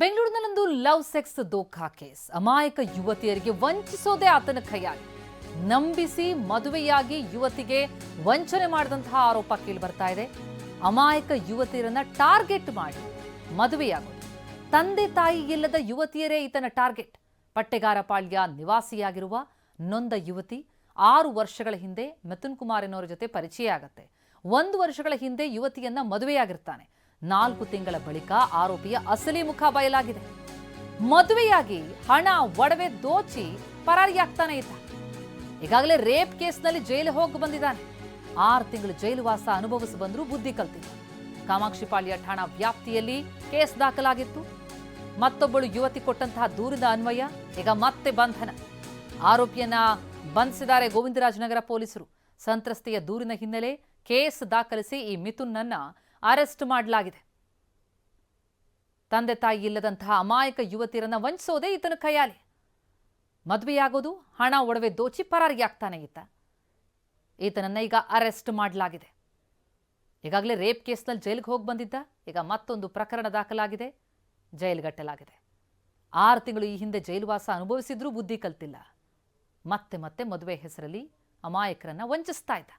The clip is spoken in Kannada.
ಬೆಂಗಳೂರಿನಲ್ಲೊಂದು ಲವ್ ಸೆಕ್ಸ್ ದೋಖಾ ಕೇಸ್. ಅಮಾಯಕ ಯುವತಿಯರಿಗೆ ವಂಚಿಸೋದೇ ಆತನ ಕೈಯಾಗಿ ನಂಬಿಸಿ ಮದುವೆಯಾಗಿ ಯುವತಿಗೆ ವಂಚನೆ ಮಾಡಿದಂತಹ ಆರೋಪ ಕೇಳಿ ಬರ್ತಾ ಇದೆ. ಅಮಾಯಕ ಯುವತಿಯರನ್ನ ಟಾರ್ಗೆಟ್ ಮಾಡಿ ಮದುವೆಯಾಗೋದು. ತಂದೆ ತಾಯಿ ಇಲ್ಲದ ಯುವತಿಯರೇ ಈತನ ಟಾರ್ಗೆಟ್. ಪಟ್ಟೆಗಾರಪಾಳ್ಯ ನಿವಾಸಿಯಾಗಿರುವ ನೊಂದ ಯುವತಿ ಆರು ವರ್ಷಗಳ ಹಿಂದೆ ಮಿಥುನ್ ಕುಮಾರ್ ಎನ್ನುವರ ಜೊತೆ ಪರಿಚಯ ಆಗತ್ತೆ. ಒಂದು ವರ್ಷಗಳ ಹಿಂದೆ ಯುವತಿಯನ್ನ ಮದುವೆಯಾಗಿರ್ತಾನೆ. ನಾಲ್ಕು ತಿಂಗಳ ಬಳಿಕ ಆರೋಪಿಯ ಅಸಲಿ ಮುಖ ಬಯಲಾಗಿದೆ. ಮದುವೆಯಾಗಿ ಹಣ, ಒಡವೆ ದೋಚಿ ಪರಾರಿಯಾಗ್ತಾನೆ ಇದ್ದ. ಈಗಾಗಲೇ ರೇಪ್ ಕೇಸ್ನಲ್ಲಿ ಜೈಲು ಹೋಗಿ ಬಂದಿದ್ದಾನೆ. ಆರು ತಿಂಗಳು ಜೈಲು ವಾಸ ಅನುಭವಿಸಿ ಬಂದರೂ ಬುದ್ಧಿ ಕಲ್ತಿದ್ದ ಕಾಮಾಕ್ಷಿಪಾಳ್ಯ ಠಾಣಾ ವ್ಯಾಪ್ತಿಯಲ್ಲಿ ಕೇಸ್ ದಾಖಲಾಗಿತ್ತು. ಮತ್ತೊಬ್ಬಳು ಯುವತಿ ಕೊಟ್ಟಂತಹ ದೂರಿದ ಅನ್ವಯ, ಈಗ ಮತ್ತೆ ಬಂಧನ. ಆರೋಪಿಯನ್ನ ಬಂಧಿಸಿದ್ದಾರೆ ಗೋವಿಂದರಾಜನಗರ ಪೊಲೀಸರು. ಸಂತ್ರಸ್ತೆಯ ದೂರಿನ ಹಿನ್ನೆಲೆ ಕೇಸ್ ದಾಖಲಿಸಿ ಈ ಮಿಥುನ್ನನ್ನ ಅರೆಸ್ಟ್ ಮಾಡಲಾಗಿದೆ. ತಂದೆ ತಾಯಿ ಇಲ್ಲದಂತಹ ಅಮಾಯಕ ಯುವತಿಯರನ್ನ ವಂಚಿಸೋದೇ ಈತನ ಕೈಯಾಲಿ. ಮದುವೆಯಾಗೋದು ಹಣ ಒಡವೆ ದೋಚಿ ಪರಾರಿಯಾಗ್ತಾನೆ ಈತ. ಈತನನ್ನ ಈಗ ಅರೆಸ್ಟ್ ಮಾಡಲಾಗಿದೆ. ಈಗಾಗಲೇ ರೇಪ್ ಕೇಸ್ನಲ್ಲಿ ಜೈಲಿಗೆ ಹೋಗಿ ಬಂದಿದ್ದ, ಈಗ ಮತ್ತೊಂದು ಪ್ರಕರಣ ದಾಖಲಾಗಿದೆ, ಜೈಲುಗಟ್ಟಲಾಗಿದೆ. ಆರು ತಿಂಗಳು ಈ ಹಿಂದೆ ಜೈಲುವಾಸ ಅನುಭವಿಸಿದ್ರೂ ಬುದ್ಧಿ ಕಲ್ತಿಲ್ಲ. ಮತ್ತೆ ಮತ್ತೆ ಮದುವೆ ಹೆಸರಲ್ಲಿ ಅಮಾಯಕರನ್ನ ವಂಚಿಸ್ತಾ ಇದ್ದ.